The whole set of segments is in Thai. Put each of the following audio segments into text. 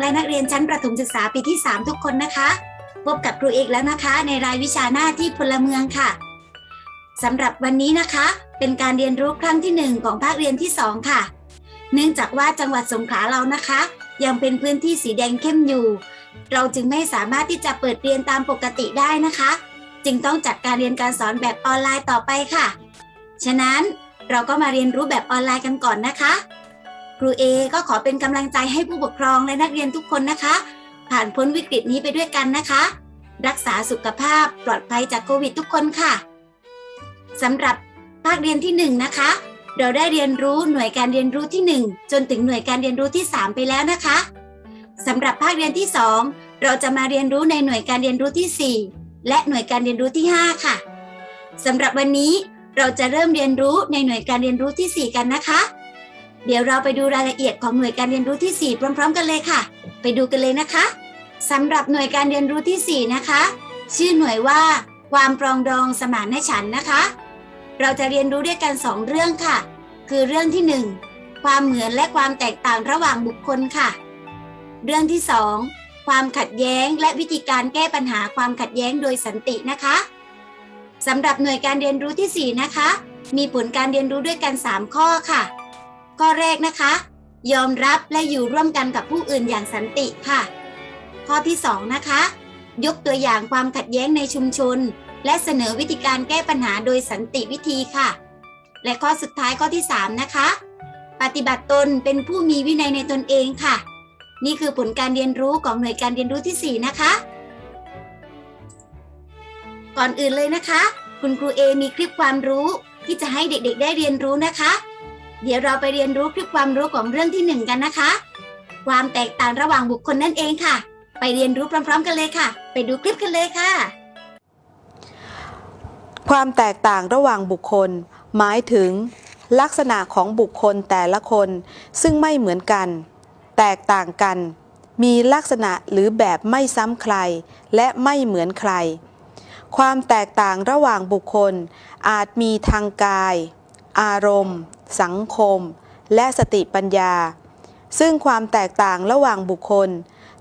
และนักเรียนชั้นประถมศึกษาปีที่ 3 ทุกคนนะคะ พบกับครูเอกแล้วนะคะ ในรายวิชาหน้าที่พลเมืองค่ะสำหรับวันนี้นะคะ เป็นการเรียนรู้ครั้งที่ 1 ของภาคเรียนที่ 2 ค่ะ เนื่องจากว่าจังหวัดสงขลาเรานะคะ ยังเป็นพื้นที่สีแดงเข้มอยู่ เราจึงไม่สามารถที่จะเปิดเรียนตามปกติได้นะคะ จึงต้องจัดการเรียนการสอนแบบออนไลน์ต่อไปค่ะ ฉะนั้นเราก็มาเรียนรู้แบบออนไลน์กันก่อนนะคะ ครูเอก็ขอเป็นกำลังใจให้ผู้ปกครองและนักเรียนทุกคนนะคะ ผ่านพ้นวิกฤตนี้ไปด้วยกันนะคะ รักษาสุขภาพปลอดภัยจากโควิดทุกคนค่ะสำหรับภาคเรียนที่หนึ่งนะคะ เราได้เรียนรู้หน่วยการเรียนรู้ที่หนึ่งจนถึงหน่วยการเรียนรู้ที่สามไปแล้วนะคะสำหรับภาคเรียนที่สองเราจะมาเรียนรู้ในหน่วยการเรียนรู้ที่สี่และหน่วยการเรียนรู้ที่ห้าค่ะสำหรับวันนี้เราจะเริ่มเรียนรู้ในหน่วยการเรียนรู้ที่สี่กันนะคะ เดี๋ยวเราไปดูรายละเอียดของหน่วยการเรียนรู้ที่ 4 พร้อม ๆ กันเลยค่ะ ไปดูกันเลยนะคะสำหรับหน่วยการเรียนรู้ที่ 4 นะคะ ชื่อหน่วยว่า ความปรองดองสมานฉันท์นะคะ เราจะเรียนรู้ด้วยกัน 2 เรื่องค่ะ คือเรื่องที่ 1 ความเหมือนและความแตกต่างระหว่างบุคคลค่ะ เรื่องที่ 2 ความขัดแย้งและวิธีการแก้ปัญหาความขัดแย้งโดยสันตินะคะสำหรับหน่วยการเรียนรู้ที่ 4 นะคะ มีผลการเรียนรู้ด้วยกัน 3 ข้อค่ะ ข้อแรกนะคะ ยอมรับและอยู่ร่วมกันกับผู้อื่นอย่างสันติค่ะ ข้อที่ 2 นะคะ ยกตัวอย่างความขัดแย้งในชุมชน และเสนอวิธีการแก้ปัญหาโดยสันติวิธีค่ะ และข้อสุดท้ายข้อที่ 3 นะคะ ปฏิบัติตนเป็นผู้มีวินัยในตนเองค่ะ นี่คือผลการเรียนรู้ของหน่วยการเรียนรู้ที่ 4 นะคะ ก่อนอื่นเลยนะคะ คุณครูเอมีคลิปความรู้ที่จะให้เด็กๆ ได้เรียนรู้นะคะ เดี๋ยวเราไปเรียนรู้คลิปความรู้ของเรื่องที่หนึ่งกันนะคะ ความแตกต่างระหว่างบุคคลนั่นเองค่ะ ไปเรียนรู้พร้อม ๆ กันเลยค่ะ ไปดูคลิปกันเลยค่ะ ความแตกต่างระหว่างบุคคล หมายถึง ลักษณะของบุคคลแต่ละคน ซึ่งไม่เหมือนกัน แตกต่างกัน มีลักษณะหรือแบบไม่ซ้ำใคร และไม่เหมือนใคร ความแตกต่างระหว่างบุคคล อาจมีทางกาย อารมณ์ สังคม และสติปัญญา ซึ่งความแตกต่างระหว่างบุคคล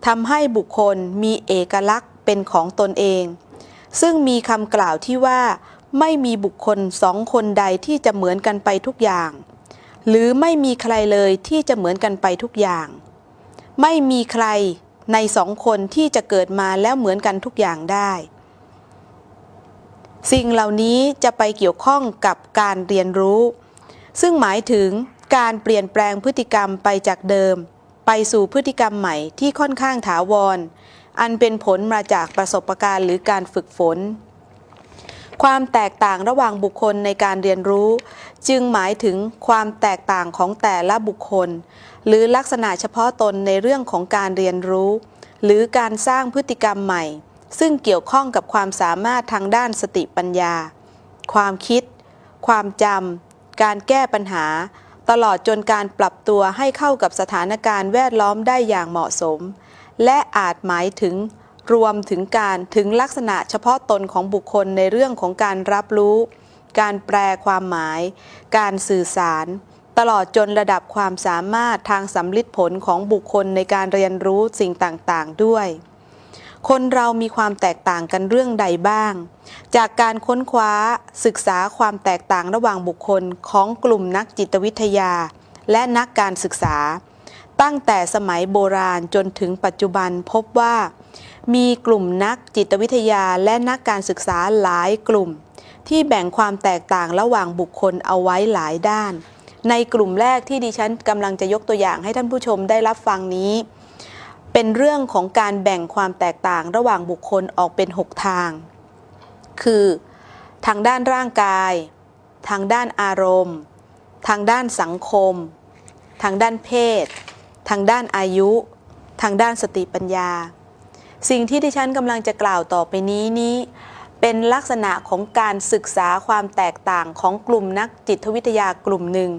ทำให้บุคคลมีเอกลักษณ์เป็นของตนเอง ซึ่งมีคำกล่าวที่ว่าไม่มีบุคคลสองคนใดที่จะเหมือนกันไปทุกอย่าง หรือไม่มีใครเลยที่จะเหมือนกันไปทุกอย่าง ไม่มีใครในสองคนที่จะเกิดมาแล้วเหมือนกันทุกอย่างได้ สิ่งเหล่านี้จะไปเกี่ยวข้องกับการเรียนรู้ ซึ่งหมายถึงการเปลี่ยนแปลงพฤติกรรมไปจากเดิม ไปสู่พฤติกรรมใหม่ที่ค่อนข้างถาวร อันเป็นผลมาจากประสบการณ์หรือการฝึกฝน ความแตกต่างระหว่างบุคคลในการเรียนรู้ จึงหมายถึงความแตกต่างของแต่ละบุคคล หรือลักษณะเฉพาะตนในเรื่องของการเรียนรู้ หรือการสร้างพฤติกรรมใหม่ ซึ่งเกี่ยวข้องกับความสามารถทางด้านสติปัญญา ความคิด ความจำ การแก้ปัญหา ตลอดจนการปรับตัวให้เข้ากับสถานการณ์แวดล้อมได้อย่างเหมาะสม และอาจหมายถึงรวมถึงการถึงลักษณะเฉพาะตนของบุคคลในเรื่องของการรับรู้ การแปลความหมาย การสื่อสาร ตลอดจนระดับความสามารถทางสำลิดผลของบุคคลในการเรียนรู้สิ่งต่าง ๆ ด้วย คนเรามีความแตกต่างกันเรื่องใดบ้าง จากการค้นคว้าศึกษาความแตกต่างระหว่างบุคคลของกลุ่มนักจิตวิทยา และนักการศึกษา ตั้งแต่สมัยโบราณจนถึงปัจจุบันพบว่า มีกลุ่มนักจิตวิทยาและนักการศึกษาหลายกลุ่ม ที่แบ่งความแตกต่างระหว่างบุคคลเอาไว้หลายด้าน ในกลุ่มแรกที่ดิฉันกำลังจะยกตัวอย่างให้ท่านผู้ชมได้รับฟังนี้ เป็นเรื่องของการแบ่งความแตกต่างระหว่างบุคคลออกเป็น 6 ทาง คือ ทางด้านร่างกาย ทางด้านอารมณ์ ทางด้านสังคม ทางด้านเพศ ทางด้านอายุ ทางด้านสติปัญญา สิ่งที่ดิฉันกำลังจะกล่าวต่อไปนี้นี้ เป็นลักษณะของการศึกษาความแตกต่างของกลุ่มนักจิตวิทยากลุ่มหนึ่ง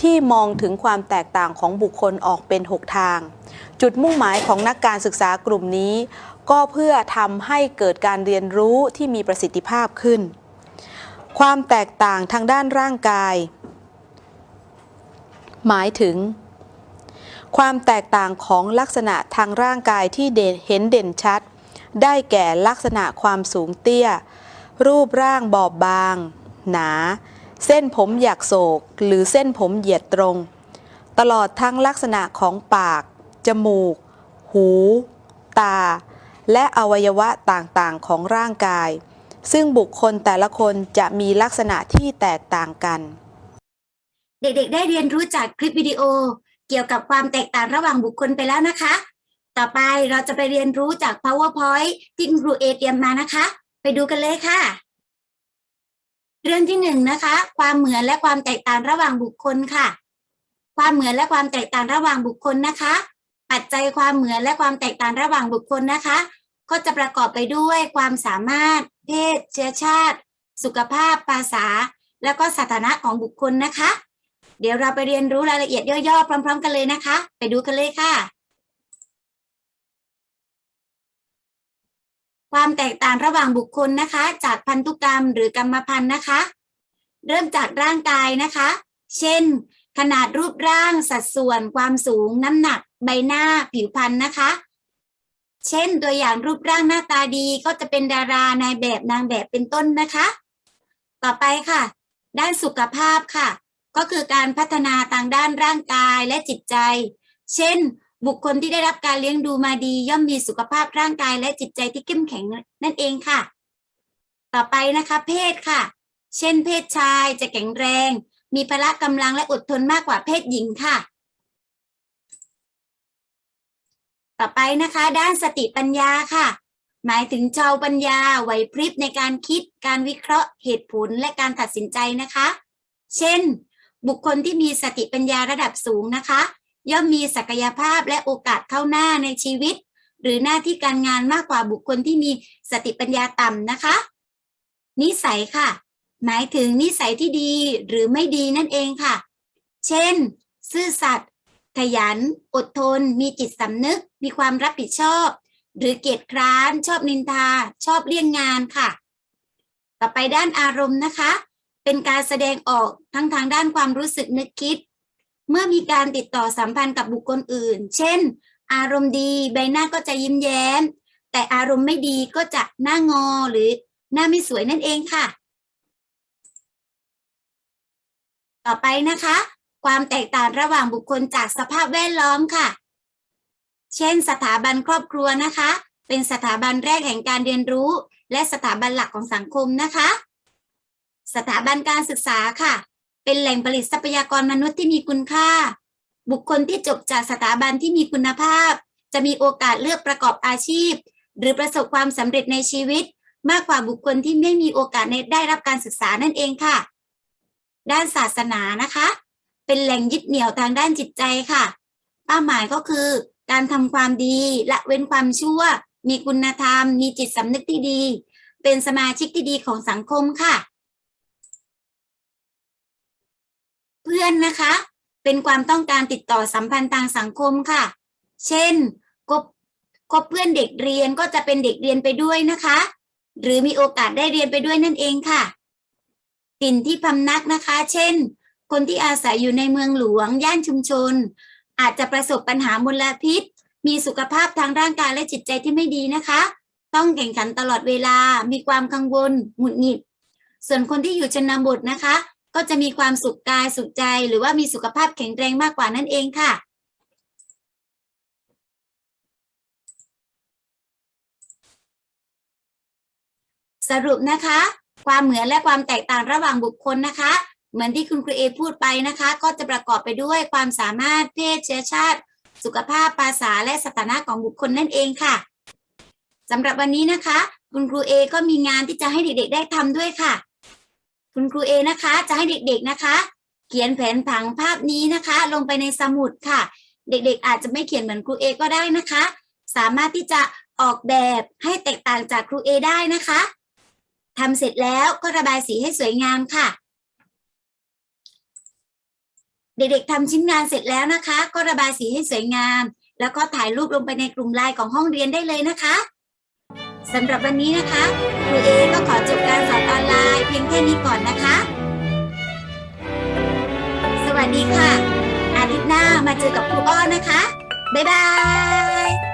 ที่มองถึงความแตกต่างของบุคคลออกเป็น 6 ทาง จุดมุ่งหมายของนักการศึกษากลุ่มนี้ ก็เพื่อทำให้เกิดการเรียนรู้ที่มีประสิทธิภาพขึ้น ความแตกต่างทางด้านร่างกาย หมายถึง ความแตกต่างของลักษณะทางร่างกายที่เห็นเด่นชัด ได้แก่ลักษณะความสูงเตี้ย รูปร่างบอบบาง หนา เส้นผมหยักโศก หรือเส้นผมเหยียดตรง ตลอดทั้งลักษณะของปาก จมูก หู ตา และอวัยวะต่างๆของร่างกาย ซึ่งบุคคลแต่ละคนจะมีลักษณะที่แตกต่างกัน เด็กๆ ได้เรียนรู้จากคลิปวิดีโอ เกี่ยวกับความแตกต่างระหว่างบุคคลไปแล้วนะคะ ต่อไปเราจะไปเรียนรู้จาก powerpoint ที่ครูเอเตรียมมานะคะ ไปดูกันเลยค่ะ เรื่องที่หนึ่งนะคะ ความเหมือนและความแตกต่างระหว่างบุคคลค่ะ ความเหมือนและความแตกต่างระหว่างบุคคลนะคะ ปัจจัยความเหมือนและความแตกต่างระหว่างบุคคลนะคะ ก็จะประกอบไปด้วยความสามารถ เพศ เชื้อชาติ สุขภาพ ภาษา แล้วก็สถานะของบุคคลนะคะ เดี๋ยวเราไปเรียนรู้รายละเอียดย่อๆ พร้อม ๆ กันเลยนะคะ ไปดูกันเลยค่ะ ความแตกต่างระหว่างบุคคลนะคะ จากพันธุกรรมหรือกรรมพันธุ์นะคะ เริ่มจากร่างกายนะคะ เช่น ขนาดรูปร่าง สัดส่วน ความสูง น้ำหนัก ใบหน้าผิวพรรณนะคะ เช่นตัวอย่างรูปร่างหน้าตาดีก็จะเป็นดารานายแบบนางแบบเป็นต้นนะคะ ต่อไปค่ะ ด้านสุขภาพค่ะ ก็คือการพัฒนาทางด้านร่างกายและจิตใจ เช่น บุคคลที่ได้รับการเลี้ยงดูมาดี ย่อมมีสุขภาพร่างกายและจิตใจที่เข้มแข็งนั่นเองค่ะ ต่อไปนะคะ เพศค่ะ เช่น เพศชายจะแข็งแรง มีพละกำลังและอดทนมากกว่าเพศหญิงค่ะ ต่อไปนะคะ ด้านสติปัญญาค่ะ หมายถึงชาวปัญญาไหวพริบในการคิดการวิเคราะห์เหตุผลและการตัดสินใจนะคะ เช่น บุคคลที่มีสติปัญญาระดับสูงนะคะ ย่อมมีศักยภาพและโอกาสเข้าหน้าในชีวิต หรือหน้าที่การงานมากกว่าบุคคลที่มีสติปัญญาต่ำนะคะ นิสัยค่ะ หมายถึงนิสัยที่ดีหรือไม่ดีนั่นเองค่ะ เช่น ซื่อสัตย์ ขยัน อดทน มีจิตสำนึก มีความรับผิดชอบ หรือเกียจคร้าน ชอบนินทา ชอบเลี่ยงงานค่ะ ต่อไปด้านอารมณ์นะคะ เป็นการแสดงออกทั้งทางด้านความรู้สึกนึกคิด เมื่อมีการติดต่อสัมพันธ์กับบุคคลอื่น เช่น อารมณ์ดีใบหน้าก็จะยิ้มแย้ม แต่อารมณ์ไม่ดีก็จะหน้างอหรือหน้าไม่สวยนั่นเองค่ะ ต่อไปนะคะ ความแตกต่างระหว่างบุคคลจากสภาพแวดล้อมค่ะ เช่น สถาบันครอบครัวนะคะ เป็นสถาบันแรกแห่งการเรียนรู้ และสถาบันหลักของสังคมนะคะ สถาบันการศึกษาค่ะ เป็นแหล่งผลิตทรัพยากรมนุษย์ที่มีคุณค่า บุคคลที่จบจากสถาบันที่มีคุณภาพ จะมีโอกาสเลือกประกอบอาชีพ หรือประสบความสำเร็จในชีวิต มากกว่าบุคคลที่ไม่มีโอกาสในได้รับการศึกษานั่นเองค่ะ ด้านศาสนานะคะ เป็นแหล่งยึดเหนี่ยวทางด้านจิตใจค่ะ เป้าหมายก็คือ การทำความดีละเว้นความชั่ว มีคุณธรรม มีจิตสำนึกที่ดี เป็นสมาชิกที่ดีของสังคมค่ะ เพื่อนนะคะ เป็นความต้องการติดต่อสัมพันธ์ทางสังคมค่ะ เช่นคบคบเพื่อนเด็กเรียนก็จะเป็นเด็กเรียนไปด้วยนะคะ หรือมีโอกาสได้เรียนไปด้วยนั่นเองค่ะถิ่นที่พำนักนะคะ เช่น คนที่อาศัยอยู่ในเมืองหลวง ย่านชุมชน อาจจะประสบปัญหามลพิษ มีสุขภาพทางร่างกายและจิตใจที่ไม่ดีนะคะ ต้องแข่งขันตลอดเวลา มีความกังวล หงุดหงิด ส่วนคนที่อยู่ชนบทนะคะ ก็จะมีความสุขกายสุขใจ หรือว่ามีสุขภาพแข็งแรงมากกว่านั่นเองค่ะสรุปนะคะ ความเหมือนและความแตกต่างระหว่างบุคคลนะคะ เหมือนที่คุณครูเอพูดไปนะคะ ก็จะประกอบไปด้วยความสามารถเพศเชื้อชาติ สุขภาพภาษาและสถานะของบุคคลนั่นเองค่ะสำหรับวันนี้นะคะ คุณครูเอก็มีงานที่จะให้เด็กๆได้ทำด้วยค่ะ คุณครูเอนะคะ จะให้เด็กๆนะคะ เขียนแผนผังภาพนี้นะคะ ลงไปในสมุดค่ะ เด็กๆ อาจจะไม่เขียนเหมือนครูเอก็ได้นะคะ สามารถที่จะออกแบบให้แตกต่างจากครูเอได้นะคะทำเสร็จแล้วก็ระบายสีให้สวยงามค่ะ เด็กๆทำชิ้นงานเสร็จแล้วนะคะ ก็ระบายสีให้สวยงาม แล้วก็ถ่ายรูปลงไปในกลุ่มไลน์ของห้องเรียนได้เลยนะคะสำหรับวันนี้นะคะครูเอก็ขอจบการสอนออนไลน์เพียงแค่นี้ก่อนนะคะ สวัสดีค่ะ อาทิตย์หน้ามาเจอกับครูอ้อนะคะ บ๊ายบาย